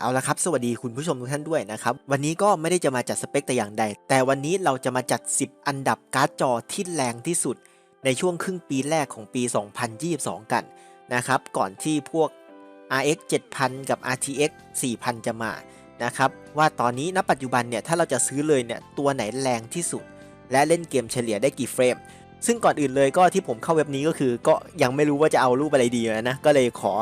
เอาละครับสวัสดีคุณผู้ชมทุกท่านด้วยนะครับ วันนี้ก็ไม่ได้จะมาจัดสเปคแต่อย่างใด แต่วันนี้เราจะมาจัด 10 อันดับการ์ดจอที่แรงที่สุด ในช่วงครึ่งปีแรกของปี 2022 กันนะครับ ก่อนที่พวก RX 7000 กับ RTX 4000 จะมานะครับ ว่าตอนนี้ณปัจจุบันเนี่ย ถ้าเราจะซื้อเลยเนี่ย ตัวไหนแรงที่สุด และเล่นเกมเฉลี่ยได้กี่เฟรมซึ่งก่อนอื่นเลยก็ที่ผมเข้าเว็บนี้ก็คือ ก็ยังไม่รู้ว่าจะเอารูปอะไรดีนะก็เลยขอ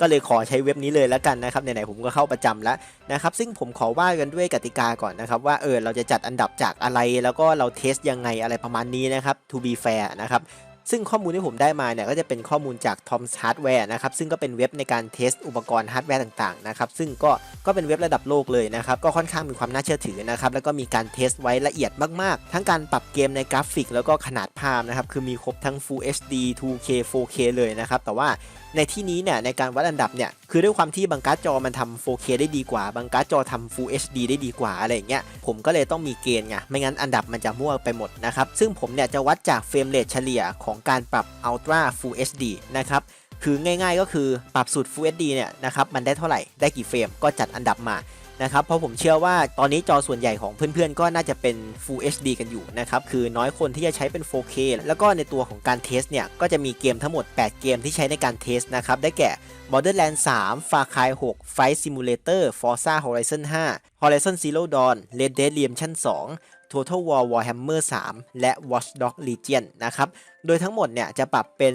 ก็เลยขอใช้เว็บนี้เลยแล้วกันนะครับไหนๆผมก็เข้าประจำแล้วนะครับซึ่งผมขอว่ากันด้วยกติกาก่อนนะครับว่าเออเราจะจัดอันดับจากอะไร แล้วก็เราเทสยังไงอะไรประมาณนี้นะครับ to be fair นะครับซึ่งข้อมูลที่ผมได้มาเนี่ยก็จะเป็นข้อมูลจาก Tom's Hardware นะครับซึ่งก็เป็นเว็บในการเทสอุปกรณ์ฮาร์ดแวร์ต่างๆนะครับซึ่งก็ก็เป็นเว็บระดับโลกเลยนะครับก็ค่อนข้างมีความน่าเชื่อถือนะครับแล้วก็มีการเทสไว้ละเอียดมากๆ ทั้งการปรับเกมในกราฟิก แล้วก็ขนาดภาพนะครับคือมีครบทั้ง Full HD 2K 4K เลยนะครับแต่ว่า ในที่นี้เนี่ยในการวัดอันดับเนี่ยคือด้วยความที่บางการ์ดจอมันทำ 4K ได้ดีกว่า บางการ์ดจอทำ Full HD ได้ดีกว่าอะไรอย่างเงี้ยผมก็เลยต้องมีเกณฑ์ไงไม่งั้นอันดับมันจะมั่วไปหมดนะครับซึ่งผมเนี่ยจะวัดจากเฟรมเรทเฉลี่ยของการปรับ Ultra Full HD นะครับคือง่ายๆก็คือปรับสูตร Full HD เนี่ยนะครับมันได้เท่าไหร่ได้กี่เฟรมก็จัดอันดับมา นะครับเพราะผมเชื่อว่าตอนนี้จอส่วนใหญ่ของเพื่อนๆ ก็น่าจะเป็น Full HD กันอยู่นะครับคือน้อยคนที่จะใช้เป็น 4K แล้วก็ในตัวของการเทสเนี่ยก็จะมีเกมทั้งหมด 8 เกมที่ใช้ในการเทสนะครับได้แก่ Borderlands 3 Far Cry 6 Flight Simulator Forza Horizon 5 Horizon Zero Dawn Red Dead Redemption 2 Total War Warhammer 3 และ Watch Dogs Legion นะครับ โดยทั้งหมดเนี่ยจะปรับเป็น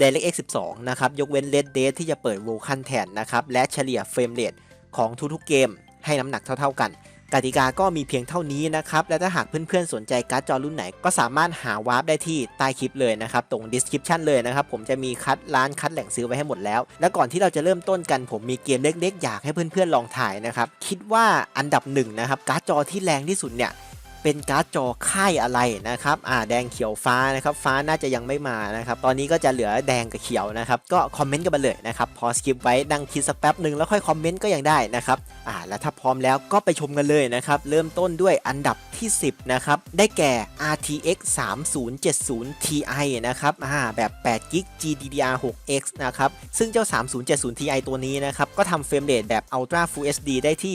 DirectX 12 นะครับ ยกเว้น Red Dead ที่จะเปิด Vulkan แทนนะครับ และเฉลี่ยเฟรมเรทของทุกๆเกม ให้น้ำหนักเท่า ๆกัน กติกาก็มีเพียงเท่านี้นะครับ และถ้าหากเพื่อนๆสนใจการ์ดจอรุ่นไหน ก็สามารถหาวาร์ปได้ที่ใต้คลิปเลยนะครับ ตรง description เลยนะครับ ผมจะมีคัดร้านคัดแหล่งซื้อไว้ให้หมดแล้ว และก่อนที่เราจะเริ่มต้นกันผมมีเกมเล็กๆ อยากให้เพื่อนๆลองถ่ายนะครับ คิดว่าอันดับหนึ่งนะครับการ์ดจอที่แรงที่สุดเนี่ย เป็นการ์ดจอค่ายอะไรนะครับอ่าแดงเขียวฟ้านะครับฟ้าน่าจะยังไม่มานะครับตอนนี้ก็จะเหลือแดงกับเขียวนะครับก็คอมเมนต์กันมาเลยนะครับพอสกิปไว้ดังคิดสักแป๊บหนึ่งแล้วค่อยคอมเมนต์ก็ยังได้นะครับอ่าแล้วถ้าพร้อมแล้วก็ไปชมกันเลยนะครับเริ่มต้นด้วยอันดับที่ 10นะครับได้แก่ RTX 3070 Ti นะครับอ่าแบบ8 g b GDDR6X นะครับซึ่งเจ้า 3070 Ti ตัวนี้นะครับก็ทำเฟรมเรทแบบ Ultra Full HD ได้ที่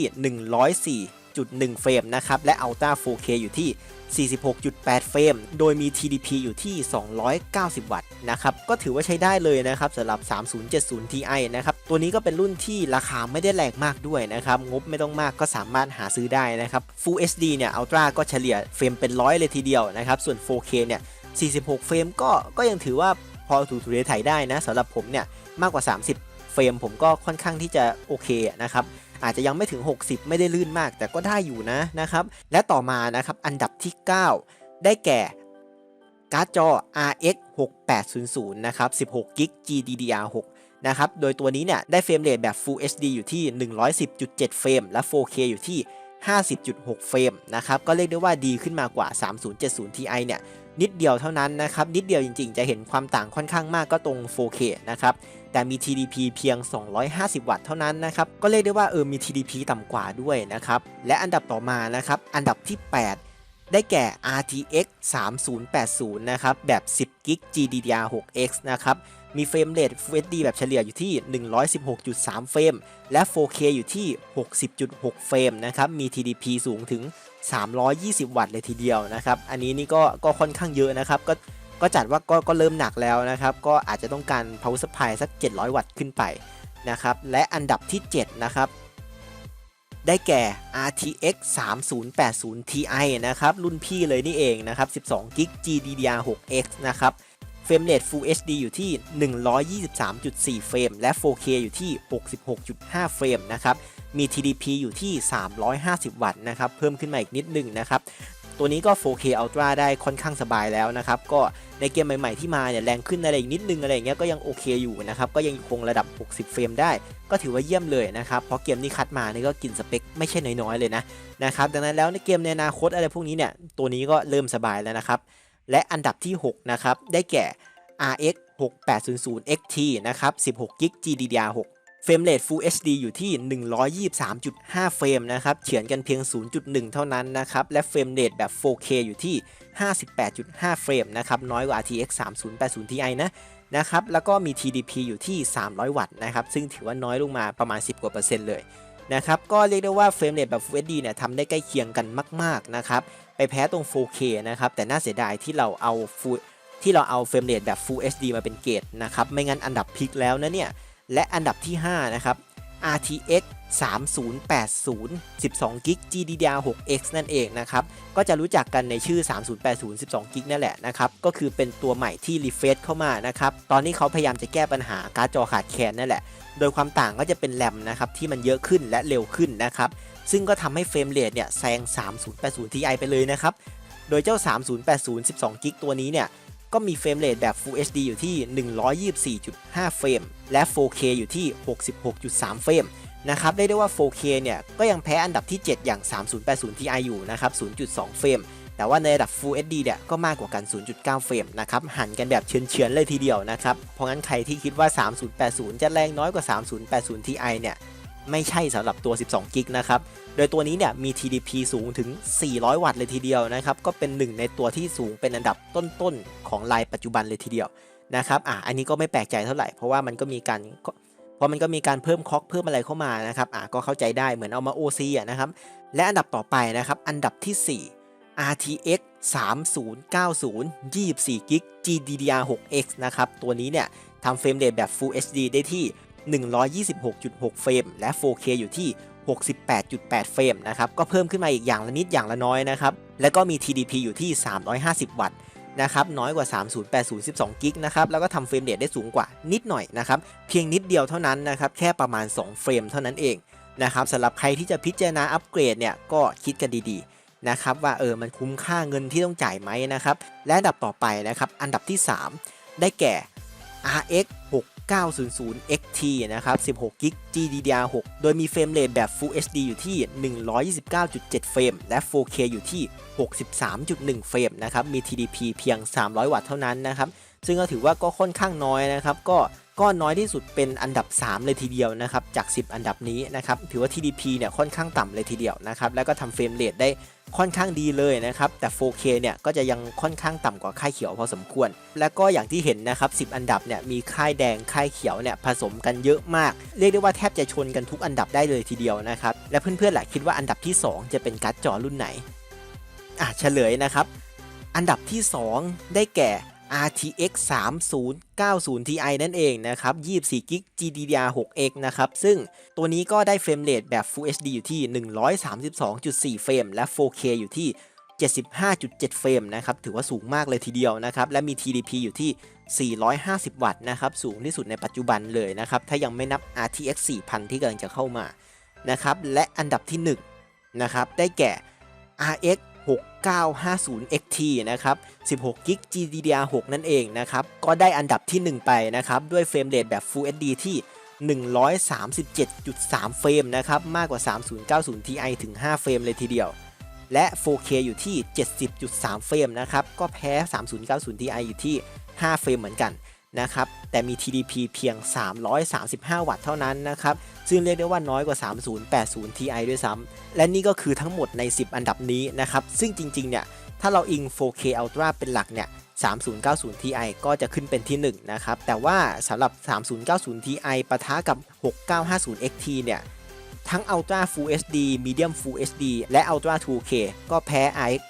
104 1 เฟรมนะครับ และ Ultra 4K อยู่ที่ 46.8 เฟรม โดยมี TDP อยู่ที่ 290 วัตต์นะครับ ก็ถือว่าใช้ได้เลยนะครับสำหรับ 3070 Ti นะครับ ตัวนี้ก็เป็นรุ่นที่ราคาไม่ได้แรงมากด้วยนะครับ งบไม่ต้องมากก็สามารถหาซื้อได้นะครับ Full HD เนี่ย Ultra ก็เฉลี่ยเฟรมเป็นร้อยเลยทีเดียวนะครับ ส่วน 4K เนี่ย 46 เฟรมก็ ก็ยังถือว่าพอถูถูเรถ่ายได้นะสำหรับผมเนี่ย มากกว่า 30 เฟรมผมก็ค่อนข้างที่จะโอเคนะครับ อาจจะยังไม่ถึง 60 ไม่ได้ลื่นมาก แต่ก็ได้อยู่นะนะครับ และต่อมานะครับอันดับที่ 9 ได้แก่การ์ดจอ RX 6800นะครับ16 g b GDDR6 นะครับ โดยตัวนี้เนี่ยได้เฟรมเรทแบบ Full HD อยู่ที่ 110.7 เฟรม และ 4K อยู่ที่ 50.6 เฟรมนะครับ ก็เรียกได้ว่าดีขึ้นมากว่า 3070 Ti เนี่ยนิดเดียวเท่านั้นนะครับ นิดเดียวจริงๆ จะเห็นความต่างค่อนข้างมากก็ตรง 4K นะครับ แต่มี TDP เพียง 250 วัตต์เท่านั้นนะครับ ก็เรียกได้ว่าเออมี TDP ต่ำกว่าด้วยนะครับ และอันดับต่อมานะครับ อันดับที่ 8ได้แก่ RTX 3080 นะครับ แบบ 10 g b GDDR6X นะครับ มีเฟรมเรท Full HD แบบเฉลี่ยอยู่ที่ 116.3 เฟรม และ 4K อยู่ที่ 60.6 เฟรมนะครับ มี TDP สูงถึง 320 วัตต์เลยทีเดียวนะครับ อันนี้นี่ก็ก็ค่อนข้างเยอะนะครับ ก็ ก็จัดว่าก็ก็เริ่มหนักแล้วนะครับ ก็อาจจะต้องการ power supply สัก 700 วัตต์ขึ้นไปนะครับ และอันดับที่ 7 นะครับ ได้แก่ RTX 3080 Ti นะครับ รุ่นพี่เลยนี่เองนะครับ 12 g b GDDR6X นะครับ เฟรมเรท Full HD อยู่ที่ 123.4 เฟรม และ 4K อยู่ที่ 66.5 เฟรมนะครับ มี TDP อยู่ที่ 350 วัตต์นะครับ เพิ่มขึ้นมาอีกนิดนึงนะครับ ตัวนี้ก็ 4K Ultra ได้ค่อนข้างสบายแล้วนะครับ ก็ในเกมใหม่ๆที่มาเนี่ยแรงขึ้นอะไรอีกนิดนึงอะไรอย่างเงี้ยก็ยังโอเคอยู่นะครับ ก็ยังคงระดับ 60 เฟรมได้ ก็ถือว่าเยี่ยมเลยนะครับ เพราะเกมที่คัดมานี่ก็กินสเปคไม่ใช่น้อยๆเลยนะนะครับ ดังนั้นแล้วในเกมในอนาคตอะไรพวกนี้เนี่ยตัวนี้ก็เริ่มสบายแล้วนะครับ และอันดับที่ 6 นะครับ ได้แก่ RX 6800 XT นะครับ 16 g b GDDR6 เฟรมเรท Full HD อยู่ที่ 123.5 เฟรมนะครับเฉือนกันเพียง 0.1 เท่านั้นนะครับและเฟรมเรทแบบ 4K อยู่ที่ 58.5 เฟรมนะครับน้อยกว่า RTX 3080 Ti นะนะครับแล้วก็มี TDP อยู่ที่ 300 วัตต์นะครับซึ่งถือว่าน้อยลงมาประมาณ 10 กว่าเปอร์เซ็นต์เลยนะครับก็เรียกได้ว่าเฟรมเรทแบบ Full HD เนี่ยทำได้ใกล้เคียงกันมากๆนะครับไปแพ้ตรง 4K นะครับแต่น่าเสียดายที่เราเอา Full ที่เราเอาเฟรมเรทแบบ Full HD มาเป็นเกรดนะครับไม่งั้นอันดับพลิกแล้วนะเนี่ย และอันดับที่ 5 นะครับ RTX 3080 12 g b GDDR6X นั่นเองนะครับ ก็จะรู้จักกันในชื่อ 3080 12 g b นั่นแหละนะครับ ก็คือเป็นตัวใหม่ที่รีเฟรชเข้ามานะครับ ตอนนี้เขาพยายามจะแก้ปัญหาการ์ดจอขาดแคลนนั่นแหละ โดยความต่างก็จะเป็นแรมนะครับที่มันเยอะขึ้นและเร็วขึ้นนะครับ ซึ่งก็ทำให้เฟรมเรทเนี่ยแซง 3080 Ti ไปเลยนะครับ โดยเจ้า 3080 12 g b ตัวนี้เนี่ย ก็มีเฟรมเรทแบบ Full HD อยู่ที่ 124.5 เฟรม และ 4K อยู่ที่ 66.3 เฟรมนะครับได้ได้ว่า 4K เนี่ย ก็ยังแพ้อันดับที่ 7 อย่าง 3080 Ti อยู่นะครับ 0.2 เฟรม แต่ว่าในระดับ Full HD เนี่ย ก็มากกว่ากัน 0.9 เฟรมนะครับหันกันแบบเฉือนๆเลยทีเดียวนะครับ เพราะงั้นใครที่คิดว่า 3080 จะแรงน้อยกว่า 3080 Ti เนี่ย ไม่ใช่สำหรับตัว 12 กิกนะครับ โดยตัวนี้เนี่ยมี TDP สูงถึง 400 วัตต์เลยทีเดียวนะครับ ก็เป็นหนึ่งในตัวที่สูงเป็นอันดับต้นๆ ของรายปัจจุบันเลยทีเดียวนะครับ อะ อันนี้ก็ไม่แปลกใจเท่าไหร่ เพราะว่ามันก็มีการ เพราะมันก็มีการเพิ่มคอกเพิ่มอะไรเข้ามานะครับ อะ ก็เข้าใจได้เหมือนเอามา OC อะนะครับ และอันดับต่อไปนะครับ อันดับที่ 4 RTX 3090 24 g b GDDR6X นะครับ ตัวนี้เนี่ยทำเฟรมเรทแบบ Full HD ได้ที่ 126.6 เฟรม และ 4K อยู่ที่ 68.8 เฟรมนะครับ ก็เพิ่มขึ้นมาอีกอย่างละนิดอย่างละน้อยนะครับ แล้วก็มี TDP อยู่ที่ 350 วัตต์นะครับน้อยกว่า 3080 12กิกนะครับแล้วก็ทำเฟรมเรทได้สูงกว่านิดหน่อยนะครับเพียงนิดเดียวเท่านั้นนะครับแค่ประมาณ 2 เฟรมเท่านั้นเองนะครับสำหรับใครที่จะพิจารณาอัปเกรดเนี่ยก็คิดกันดีๆนะครับว่าเออมันคุ้มค่าเงินที่ต้องจ่ายไหมนะครับและอันดับต่อไปนะครับอันดับที่ 3 ได้แก่ RX 900 XT นะครับ16 g b GDDR6 โดยมีเฟรมเรทแบบ Full HD อยู่ที่ 129.7 เฟรม และ 4K อยู่ที่ 63.1 เฟรมนะครับ มี TDP เพียง 300 วัตต์เท่านั้นนะครับ ซึ่งก็ถือว่าก็ค่อนข้างน้อยนะครับ ก็ก็น้อยที่สุดเป็นอันดับ 3 เลยทีเดียวนะครับ จาก 10 อันดับนี้นะครับ ถือว่า TDP เนี่ยค่อนข้างต่ำเลยทีเดียวนะครับ แล้วก็ทำเฟรมเรทได้ ค่อนข้างดีเลยนะครับ แต่ 4K เนี่ยก็จะยังค่อนข้างต่ำกว่าค่ายเขียวพอสมควร และก็อย่างที่เห็นนะครับ 10 อันดับเนี่ยมีค่ายแดงค่ายเขียวเนี่ยผสมกันเยอะมาก เรียกได้ว่าแทบจะชนกันทุกอันดับได้เลยทีเดียวนะครับ และเพื่อนๆหละคิดว่าอันดับที่ 2 จะเป็นการ์ดจอรุ่นไหน อะเฉลยนะครับ อันดับที่ 2 ได้แก่ RTX 3090 Ti นั่นเองนะครับ 24 g b GDDR6X นะครับ ซึ่งตัวนี้ก็ได้เฟรมเรทแบบ Full HD อยู่ที่ 132.4 เฟรม และ 4K อยู่ที่ 75.7 เฟรมนะครับ ถือว่าสูงมากเลยทีเดียวนะครับ และมี TDP อยู่ที่ 450 วัตต์นะครับ สูงที่สุดในปัจจุบันเลยนะครับ ถ้ายังไม่นับ RTX 4000 ที่กำลังจะเข้ามา นะครับ และอันดับที่ 1 นะครับ ได้แก่ RX 6950 XT นะครับ16 g b GDDR6 นั่นเองนะครับ ก็ได้อันดับที่ 1 ไปนะครับ ด้วยเฟรมเรทแบบ Full HD ที่ 137.3 เฟรมนะครับ มากกว่า 3090 Ti ถึง 5 เฟรมเลยทีเดียว และ 4K อยู่ที่ 70.3 เฟรมนะครับ ก็แพ้ 3090 Ti อยู่ที่ 5 เฟรมเหมือนกัน นะครับแต่มี TDP เพียง 335 วัตต์เท่านั้นนะครับซึ่งเรียกได้ว่าน้อยกว่า 3080 Ti ด้วยซ้ำและนี่ก็คือทั้งหมดใน 10 อันดับนี้นะครับซึ่งจริงๆเนี่ยถ้าเราอิง 4K Ultra เป็นหลักเนี่ย3090 Ti ก็จะขึ้นเป็นที่1นะครับแต่ว่าสำหรับ 3090 Ti ปะทะกับ 6950 XT เนี่ยทั้ง Ultra Full HD Medium Full HD และ Ultra 2K ก็แพ้ RX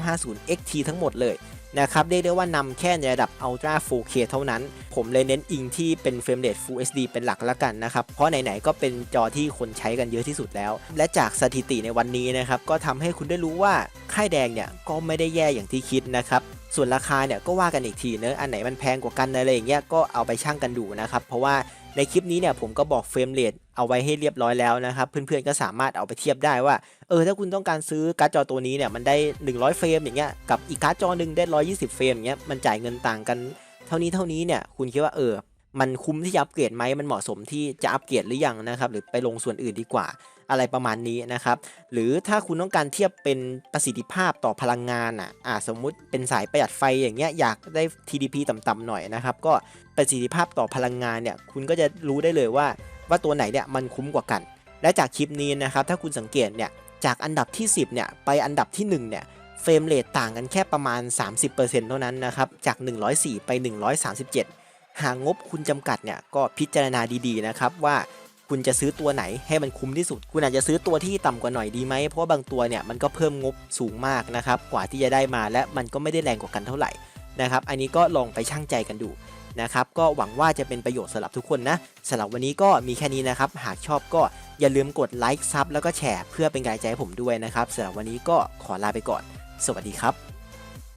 6950 XT ทั้งหมดเลย นะครับเรียกได้ว่านำแค่ในระดับ Ultra 4K เท่านั้น ผมเลยเน้นอิงที่เป็นเฟรมเรท Full HD เป็นหลักแล้วกันนะครับ เพราะไหนๆก็เป็นจอที่คนใช้กันเยอะที่สุดแล้ว และจากสถิติในวันนี้นะครับก็ทำให้คุณได้รู้ว่าค่ายแดงเนี่ยก็ไม่ได้แย่อย่างที่คิดนะครับส่วนราคาเนี่ยก็ว่ากันอีกทีเนอะอันไหนมันแพงกว่ากันอะไรอย่างเงี้ยก็เอาไปชั่งกันดูนะครับเพราะว่า ในคลิปนี้เนี่ยผมก็บอกเฟรมเรทเอาไว้ให้เรียบร้อยแล้วนะครับ เพื่อนๆก็สามารถเอาไปเทียบได้ว่า เออถ้าคุณต้องการซื้อการ์ดจอตัวนี้เนี่ยมันได้ 100 เฟรมอย่างเงี้ยกับอีกการ์ดจอหนึ่งได้ 120 เฟรมอย่างเงี้ยมันจ่ายเงินต่างกัน เท่านี้เท่านี้เนี่ยคุณคิดว่าเออมันคุ้มที่จะอัปเกรดไหมมันเหมาะสมที่จะอัปเกรดหรือยังนะครับหรือไปลงส่วนอื่นดีกว่า อะไรประมาณนี้นะครับ หรือถ้าคุณต้องการเทียบเป็นประสิทธิภาพต่อพลังงานอะอ่าสมมุติเป็นสายประหยัดไฟอย่างเงี้ยอยากได้ TDP ต่ำๆหน่อยนะครับ ก็ประสิทธิภาพต่อพลังงานเนี่ยคุณก็จะรู้ได้เลยว่าว่าตัวไหนเนี่ยมันคุ้มกว่ากัน และจากคลิปนี้นะครับถ้าคุณสังเกตเนี่ยจากอันดับที่ 10เนี่ยไปอันดับที่1เนี่ยเฟรมเรทต่างกันแค่ประมาณ 30%เท่านั้นนะครับจาก 104 ไป 137 หากงบคุณจำกัดเนี่ยก็พิจารณาดีๆนะครับว่า คุณจะซื้อตัวไหนให้มันคุ้มที่สุด คุณอาจจะซื้อตัวที่ต่ำกว่าหน่อยดีไหมเพราะว่าบางตัวเนี่ยมันก็เพิ่มงบสูงมากนะครับกว่าที่จะได้มาและมันก็ไม่ได้แรงกว่ากันเท่าไหร่นะครับอันนี้ก็ลองไปชั่งใจกันดูนะครับก็หวังว่าจะเป็นประโยชน์สำหรับทุกคนนะสำหรับวันนี้ก็มีแค่นี้นะครับ หากชอบก็อย่าลืมกดไลค์ซับแล้วก็แชร์เพื่อเป็นกำลังใจให้ผมด้วยนะครับสำหรับวันนี้ก็ขอลาไปก่อน สวัสดีครับ